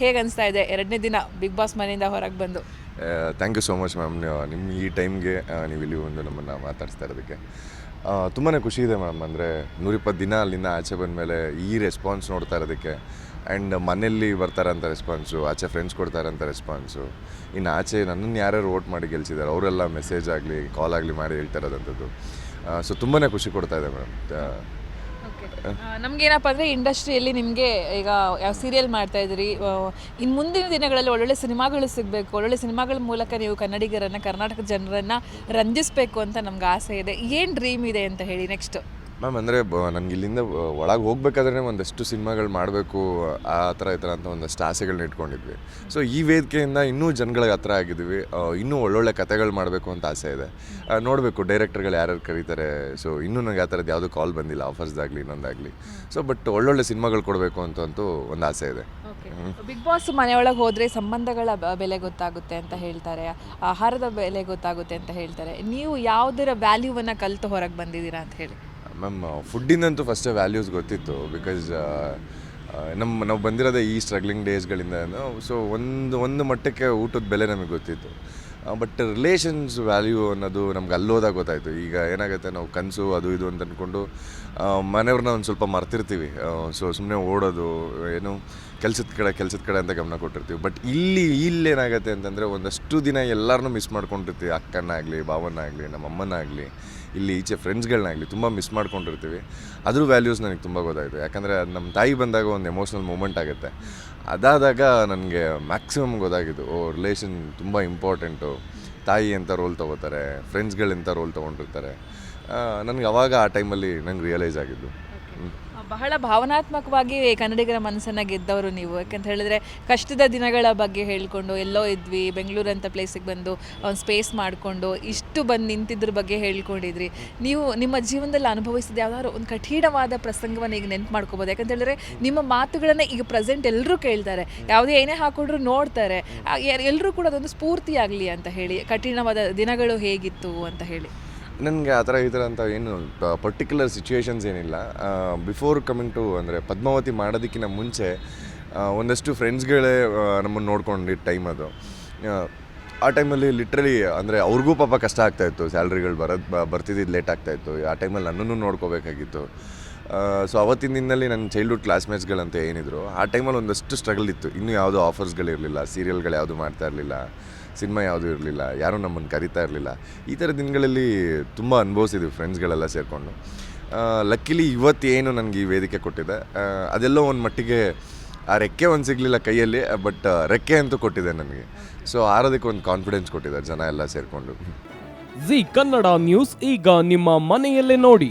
ಹೇಗೆ ಇದೆ? ಎರಡನೇ ದಿನ ಬಿಗ್ ಬಾಸ್ ಮನೆಯಿಂದ ಹೊರಗೆ ಬಂದು. Thank you so much ma'am ನಿಮ್ಮ ಈ ಟೈಮ್ಗೆ ನೀವು ಇಲ್ಲಿ ಒಂದು ನಮ್ಮನ್ನು ಮಾತಾಡಿಸ್ತಾ ಇರೋದಕ್ಕೆ. ತುಂಬಾ ಖುಷಿ ಇದೆ ಮ್ಯಾಮ್ ಅಂದರೆ ನೂರಿಪ್ಪತ್ತು ದಿನ ಅಲ್ಲಿಂದ ಆಚೆ ಬಂದ ಮೇಲೆ ಈ ರೆಸ್ಪಾನ್ಸ್ ನೋಡ್ತಾ ಇರೋದಕ್ಕೆ. ಆ್ಯಂಡ್ ಮನೆಯಲ್ಲಿ ಬರ್ತಾರಂಥ ರೆಸ್ಪಾನ್ಸು ಆಚೆ ಫ್ರೆಂಡ್ಸ್ ಅಂತ ರೆಸ್ಪಾನ್ಸು ಇನ್ನು ಆಚೆ ನನ್ನನ್ನು ಯಾರ್ಯಾರು ವೋಟ್ ಮಾಡಿ ಗೆಲ್ಸಿದ್ದಾರೆ ಅವರೆಲ್ಲ ಮೆಸೇಜ್ ಆಗಲಿ ಕಾಲ್ ಆಗಲಿ ಮಾಡಿ ಹೇಳ್ತಾ ಇರೋದಂಥದ್ದು. ಸೊ ತುಂಬಾ ಖುಷಿ ಕೊಡ್ತಾ ಇದೆ ಮೇಡಮ್ ನಮಗೇನಪ್ಪ ಅಂದರೆ ಇಂಡಸ್ಟ್ರಿಯಲ್ಲಿ ನಿಮಗೆ ಈಗ ಯಾವ ಸೀರಿಯಲ್ ಮಾಡ್ತಾ ಇದ್ದೀರಿ ಇನ್ನು ಮುಂದಿನ ದಿನಗಳಲ್ಲಿ ಒಳ್ಳೊಳ್ಳೆ ಸಿನಿಮಾಗಳು ಸಿಗಬೇಕು, ಒಳ್ಳೊಳ್ಳೆ ಸಿನಿಮಾಗಳ ಮೂಲಕ ನೀವು ಕನ್ನಡಿಗರನ್ನು, ಕರ್ನಾಟಕ ಜನರನ್ನು ರಂಜಿಸಬೇಕು ಅಂತ ನಮ್ಗೆ ಆಸೆ ಇದೆ. ಏನು ಡ್ರೀಮ್ ಇದೆ ಅಂತ ಹೇಳಿ ನೆಕ್ಸ್ಟ್ ಮ್ಯಾಮ್ ಅಂದರೆ ನನಗೆ ಇಲ್ಲಿಂದ ಒಳಗೆ ಹೋಗ್ಬೇಕಾದ್ರೆ ಒಂದಷ್ಟು ಸಿನಿಮಾಗಳು ಮಾಡಬೇಕು ಆ ಥರ ಈ ಥರ ಅಂತ ಒಂದಷ್ಟು ಆಸೆಗಳನ್ನ ಇಟ್ಕೊಂಡಿದ್ವಿ. ಸೊ ಈ ವೇದಿಕೆಯಿಂದ ಇನ್ನೂ ಜನಗಳಿಗೆ ಹತ್ರ ಆಗಿದ್ವಿ. ಇನ್ನೂ ಒಳ್ಳೊಳ್ಳೆ ಕಥೆಗಳು ಮಾಡಬೇಕು ಅಂತ ಆಸೆ ಇದೆ. ನೋಡಬೇಕು ಡೈರೆಕ್ಟರ್ಗಳು ಯಾರ್ಯಾರು ಕರೀತಾರೆ. ಸೊ ಇನ್ನೂ ನನಗೆ ಆ ಥರದ್ದು ಯಾವುದೂ ಕಾಲ್ ಬಂದಿಲ್ಲ ಆಫರ್ಸ್ದಾಗಲಿ ಇನ್ನೊಂದಾಗಲಿ. ಸೊ ಬಟ್ ಒಳ್ಳೊಳ್ಳೆ ಸಿನಿಮಾಗಳು ಕೊಡಬೇಕು ಅಂತಂತೂ ಒಂದು ಆಸೆ ಇದೆ. ಬಿಗ್ ಬಾಸ್ ಮನೆಯೊಳಗೆ ಹೋದರೆ ಸಂಬಂಧಗಳ ಬೆಲೆ ಗೊತ್ತಾಗುತ್ತೆ ಅಂತ ಹೇಳ್ತಾರೆ. ಆಹಾರದ ಬೆಲೆ ಗೊತ್ತಾಗುತ್ತೆ ಅಂತ ಹೇಳ್ತಾರೆ. ನೀವು ಯಾವುದರ ವ್ಯಾಲ್ಯೂವನ್ನು ಕಲಿತು ಹೊರಗೆ ಬಂದಿದ್ದೀರಾ ಅಂತ ಹೇಳಿ. ಮ್ಯಾಮ್ ಫುಡ್ಡಿಂದಂತೂ ಫಸ್ಟೇ ವ್ಯಾಲ್ಯೂಸ್ ಗೊತ್ತಿತ್ತು ಬಿಕಾಸ್ ನಮ್ಮ ನಾವು ಬಂದಿರೋದೇ ಈ ಸ್ಟ್ರಗ್ಲಿಂಗ್ ಡೇಸ್ಗಳಿಂದ ಸೊ ಒಂದು ಒಂದು ಮಟ್ಟಕ್ಕೆ ಊಟದ ಬೆಲೆ ನಮಗೆ ಗೊತ್ತಿತ್ತು. ಬಟ್ ರಿಲೇಷನ್ಸ್ ವ್ಯಾಲ್ಯೂ ಅನ್ನೋದು ನಮ್ಗೆ ಅಲ್ಲೋದಾಗ ಗೊತ್ತಾಯಿತು. ಈಗ ಏನಾಗುತ್ತೆ, ನಾವು ಕನಸು, ಅದು, ಇದು ಅಂತ ಅಂದ್ಕೊಂಡು ಮನೆಯವ್ರನ್ನ ಒಂದು ಸ್ವಲ್ಪ ಮರ್ತಿರ್ತೀವಿ. ಸೊ ಸುಮ್ಮನೆ ಓಡೋದು, ಏನು ಕೆಲಸದ ಕಡೆ ಕೆಲಸದ ಕಡೆ ಅಂತ ಗಮನ ಕೊಟ್ಟಿರ್ತೀವಿ. ಬಟ್ ಇಲ್ಲಿ ಇಲ್ಲೇನಾಗತ್ತೆ ಅಂತಂದರೆ ಒಂದಷ್ಟು ದಿನ ಎಲ್ಲರನ್ನೂ ಮಿಸ್ ಮಾಡ್ಕೊಂಡಿರ್ತೀವಿ. ಅಕ್ಕನಾಗಲಿ, ಭಾವನಾಗಲಿ ನಮ್ಮ ಅಮ್ಮನಾಗಲಿ ಇಲ್ಲಿ ಈಚೆ ಫ್ರೆಂಡ್ಸ್ಗಳನ್ನಾಗಲಿ ತುಂಬ ಮಿಸ್ ಮಾಡ್ಕೊಂಡಿರ್ತೀವಿ. ಅದ್ರ ವ್ಯಾಲ್ಯೂಸ್ ನನಗೆ ತುಂಬ ಗೊತ್ತಾಯಿತು. ಯಾಕಂದರೆ ಅದು ನಮ್ಮ ತಾಯಿ ಬಂದಾಗ ಒಂದು ಎಮೋಷ್ನಲ್ ಮೂಮೆಂಟ್ ಆಗುತ್ತೆ. ಅದಾದಾಗ ನನಗೆ ಮ್ಯಾಕ್ಸಿಮಮ್ ಗೊತ್ತಾಗಿದ್ದು, ಓ ರಿಲೇಷನ್ ತುಂಬ ಇಂಪಾರ್ಟೆಂಟು ತಾಯಿ ಅಂತ ರೋಲ್ ತೊಗೋತಾರೆ ಫ್ರೆಂಡ್ಸ್ಗಳು ಎಂಥ ರೋಲ್ ತೊಗೊಂಡಿರ್ತಾರೆ. ನನಗೆ ಅವಾಗ ಆ ಟೈಮಲ್ಲಿ ನಂಗೆ ರಿಯಲೈಸ್ ಆಗಿದ್ದು. ಬಹಳ ಭಾವನಾತ್ಮಕವಾಗಿ ಕನ್ನಡಿಗರ ಮನಸ್ಸನ್ನು ಗೆದ್ದವರು ನೀವು. ಯಾಕಂತ ಹೇಳಿದ್ರೆ ಕಷ್ಟದ ದಿನಗಳ ಬಗ್ಗೆ ಹೇಳ್ಕೊಂಡು ಎಲ್ಲೋ ಇದ್ವಿ ಬೆಂಗಳೂರು ಅಂತ ಪ್ಲೇಸಿಗೆ ಬಂದು ಒಂದು ಸ್ಪೇಸ್ ಮಾಡಿಕೊಂಡು ಇಷ್ಟು ಬಂದು ನಿಂತಿದ್ರ ಬಗ್ಗೆ ಹೇಳ್ಕೊಂಡಿದ್ರಿ. ನೀವು ನಿಮ್ಮ ಜೀವನದಲ್ಲಿ ಅನುಭವಿಸಿದ ಯಾವ್ದಾದ್ರು ಒಂದು ಕಠಿಣವಾದ ಪ್ರಸಂಗವನ್ನು ಈಗ ನೆನ್ಪು ಮಾಡ್ಕೋಬೋದು. ಯಾಕಂತ ಹೇಳಿದ್ರೆ ನಿಮ್ಮ ಮಾತುಗಳನ್ನು ಈಗ ಪ್ರೆಸೆಂಟ್ ಎಲ್ಲರೂ ಕೇಳ್ತಾರೆ. ಯಾವುದೇ ಏನೇ ಹಾಕೊಂಡ್ರು ನೋಡ್ತಾರೆ. ಎಲ್ಲರೂ ಕೂಡ ಅದೊಂದು ಸ್ಫೂರ್ತಿ ಆಗಲಿ ಅಂತ ಹೇಳಿ, ಕಠಿಣವಾದ ದಿನಗಳು ಹೇಗಿತ್ತು ಅಂತ ಹೇಳಿ. ನನಗೆ ಆ ಥರ ಈ ಥರ ಅಂತ ಏನು ಪರ್ಟಿಕ್ಯುಲರ್ ಸಿಚುವೇಶನ್ಸ್ ಏನಿಲ್ಲ. ಬಿಫೋರ್ ಕಮಿಂಗ್ ಟು ಅಂದರೆ ಪದ್ಮಾವತಿ ಮಾಡೋದಕ್ಕಿಂತ ಮುಂಚೆ ಒಂದಷ್ಟು ಫ್ರೆಂಡ್ಸ್ಗಳೇ ನಮ್ಮನ್ನು ನೋಡ್ಕೊಂಡಿದ್ದ ಟೈಮ್ ಅದು. ಆ, ಟೈಮಲ್ಲಿ ಲಿಟ್ರಲಿ ಅಂದರೆ ಅವ್ರಿಗೂ ಪಾಪ ಕಷ್ಟ ಆಗ್ತಾಯಿತ್ತು ಸ್ಯಾಲ್ರಿಗಳು ಬರೋದು ಬ ಬರ್ತಿದ್ದು ಲೇಟ್ ಆಗ್ತಾಯಿತ್ತು ಆ ಟೈಮಲ್ಲಿ ನನ್ನನ್ನು ನೋಡ್ಕೋಬೇಕಾಗಿತ್ತು. ಸೊ ಅವತ್ತಿನ ದಿನದಲ್ಲಿ ನನ್ನ ಚೈಲ್ಡ್ಹುಡ್ ಕ್ಲಾಸ್ಮೇಟ್ಸ್ಗಳಂತ ಏನಿದ್ರು, ಆ ಟೈಮಲ್ಲಿ ಒಂದಷ್ಟು ಸ್ಟ್ರಗಲ್ ಇತ್ತು. ಇನ್ನೂ ಯಾವುದೋ ಆಫರ್ಸ್ಗಳಿರಲಿಲ್ಲ ಸೀರಿಯಲ್ಗಳು ಯಾವುದು ಮಾಡ್ತಾ ಇರಲಿಲ್ಲ ಸಿನಿಮಾ ಯಾವುದೂ ಇರಲಿಲ್ಲ, ಯಾರೂ ನಮ್ಮನ್ನು ಕರಿತಾ ಇರಲಿಲ್ಲ, ಈ ಥರ ದಿನಗಳಲ್ಲಿ ತುಂಬ ಅನುಭವಿಸಿದ್ವಿ ಫ್ರೆಂಡ್ಸ್ಗಳೆಲ್ಲ ಸೇರಿಕೊಂಡು. ಲಕ್ಕಿಲಿ ಇವತ್ತೇನು ನನಗೆ ಈ ವೇದಿಕೆ ಕೊಟ್ಟಿದೆ. ಅದೆಲ್ಲೋ ಒಂದು ಮಟ್ಟಿಗೆ ಆ ರೆಕ್ಕೆ ಒಂದು ಸಿಗಲಿಲ್ಲ ಕೈಯಲ್ಲಿ ಬಟ್ ರೆಕ್ಕೆ ಅಂತೂ ಕೊಟ್ಟಿದೆ ನನಗೆ. ಸೊ ಆರೋದಕ್ಕೆ ಒಂದು ಕಾನ್ಫಿಡೆನ್ಸ್ ಕೊಟ್ಟಿದ್ದಾರೆ ಜನ ಎಲ್ಲ ಸೇರಿಕೊಂಡು. ಜಿ ಕನ್ನಡ ನ್ಯೂಸ್ ಈಗ ನಿಮ್ಮ ಮನೆಯಲ್ಲೇ ನೋಡಿ.